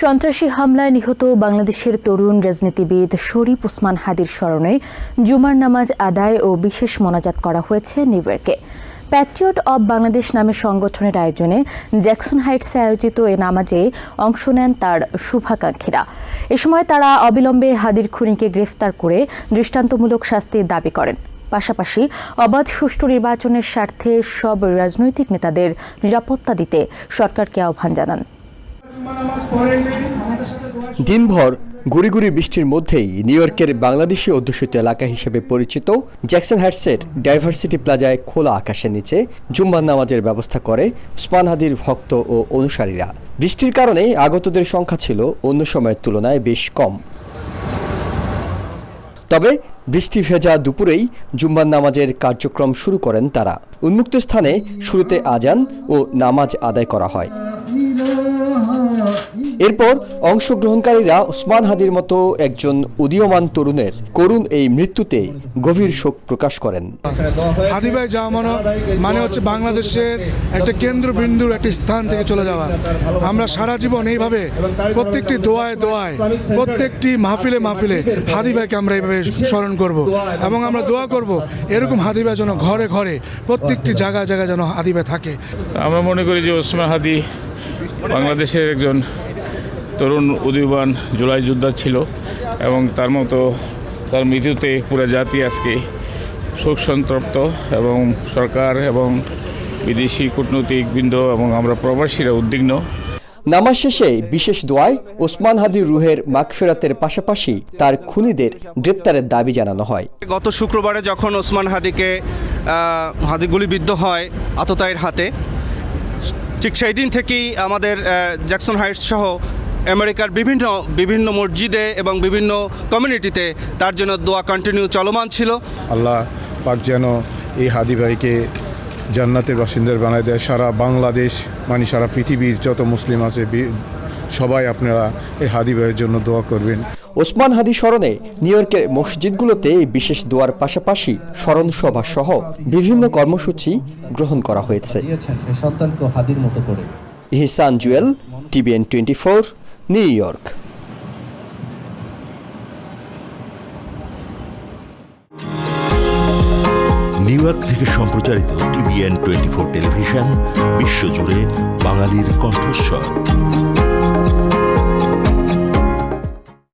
সন্ত্রাসী হামলায় নিহত বাংলাদেশের তরুণ রাজনীতিবিদ শরীফ ওসমান হাদির স্মরণে জুমার নামাজ আদায় ও বিশেষ মোনাজাত করা হয়েছে নিউ ইয়র্কে প্যাট্রিয়ট অব বাংলাদেশ নামে সংগঠনের আয়োজনে জ্যাকসন হাইটসে আয়োজিত এ নামাজে অংশ নেন তার শুভাকাঙ্ক্ষীরা। এ সময় তারা অবিলম্বে হাদির খুনিকে গ্রেফতার করে দৃষ্টান্তমূলক শাস্তির দাবি করেন। পাশাপাশি অবাধ সুষ্ঠু নির্বাচনের স্বার্থে সব রাজনৈতিক নেতাদের নিরাপত্তা দিতে সরকারকে আহ্বান জানান। দিনভর গুড়ি গুড়ি বৃষ্টির মধ্যেই নিউ ইয়র্কের বাংলাদেশি অধ্যুষিত এলাকা হিসেবে পরিচিত জ্যাকসন হ্যাটসেট ডাইভার্সিটি প্লাজায় খোলা আকাশের নিচে জুম্মার নামাজের ব্যবস্থা করে স্পানহাদির ভক্ত ও অনুসারীরা। বৃষ্টির কারণে আগতদের সংখ্যা ছিল অন্য সময়ের তুলনায় বেশ কম। তবে বৃষ্টি ভেজা দুপুরেই জুম্মার নামাজের কার্যক্রম শুরু করেন তারা। উন্মুক্ত স্থানে শুরুতে আজান ও নামাজ আদায় করা হয়। এরপর অংশগ্রহণকারীরা ওসমান হাদির মতো একজন উদীয়মান তরুণের করুণ এই মৃত্যুতে গভীর শোক প্রকাশ করেন। হাদি ভাই যাওয়া মানে মানে হচ্ছে বাংলাদেশের একটা কেন্দ্রবিন্দুর একটি স্থান থেকে চলে যাওয়া। আমরা সারা জীবন এইভাবে প্রত্যেকটি দোয়ায় দোয়ায় প্রত্যেকটি মাহফিলে মাহফিলে হাদি ভাইকে আমরা এইভাবে স্মরণ করব এবং আমরা দোয়া করব এরকম হাদি ভাই যেন ঘরে ঘরে প্রত্যেকটি জায়গায় জায়গায় যেন হাদি ভাই থাকে। আমরা মনে করি যে ওসমান হাদি বাংলাদেশের একজন তরুণ উদীয়মান জুলাই যোদ্ধা ছিল এবং তার মতো তার মৃত্যুতে পুরো জাতি আজকে শোক সন্তপ্ত এবং সরকার এবং বিদেশি কূটনৈতিক বৃন্দ এবং আমরা প্রবাসীরা উদ্বিগ্ন। নামাজ শেষে বিশেষ দোয়ায় ওসমান হাদির রুহের মাগফেরাতের পাশাপাশি তার খুনিদের গ্রেপ্তারের দাবি জানানো হয়। গত শুক্রবারে যখন ওসমান হাদিকে আহ, হাদি গুলিবিদ্ধ হয় আততায়ের হাতে ঠিক সেই দিন থেকেই আমাদের জ্যাকসন হাইটস সহ আমেরিকার বিভিন্ন বিভিন্ন মসজিদে এবং বিভিন্ন কমিউনিটিতে তার জন্য দোয়া কন্টিনিউ চলমান ছিল। আল্লাহ পাক যেন এই হাদি ভাইকে জান্নাতের বাসিন্দার বানায় দেয়। সারা বাংলাদেশ মানে সারা পৃথিবীর যত মুসলিম আছে সবাই আপনারা এই হাদি ভাইয়ের জন্য দোয়া করবেন। ওসমান হাদি স্মরণে নিউ ইয়র্কের মসজিদগুলোতে বিশেষ দোয়ার পাশাপাশি স্মরণ সভা সহ বিভিন্ন কর্মসূচি গ্রহণ করা হয়েছে। হাদির মতো করে। Ihsan Jewel TVN twenty four New York. New York থেকে সম্প্রচারিত টিভিএন টোয়েন্টি ফোর টেলিভিশন বিশ্বজুড়ে বাঙালির কণ্ঠস্বর।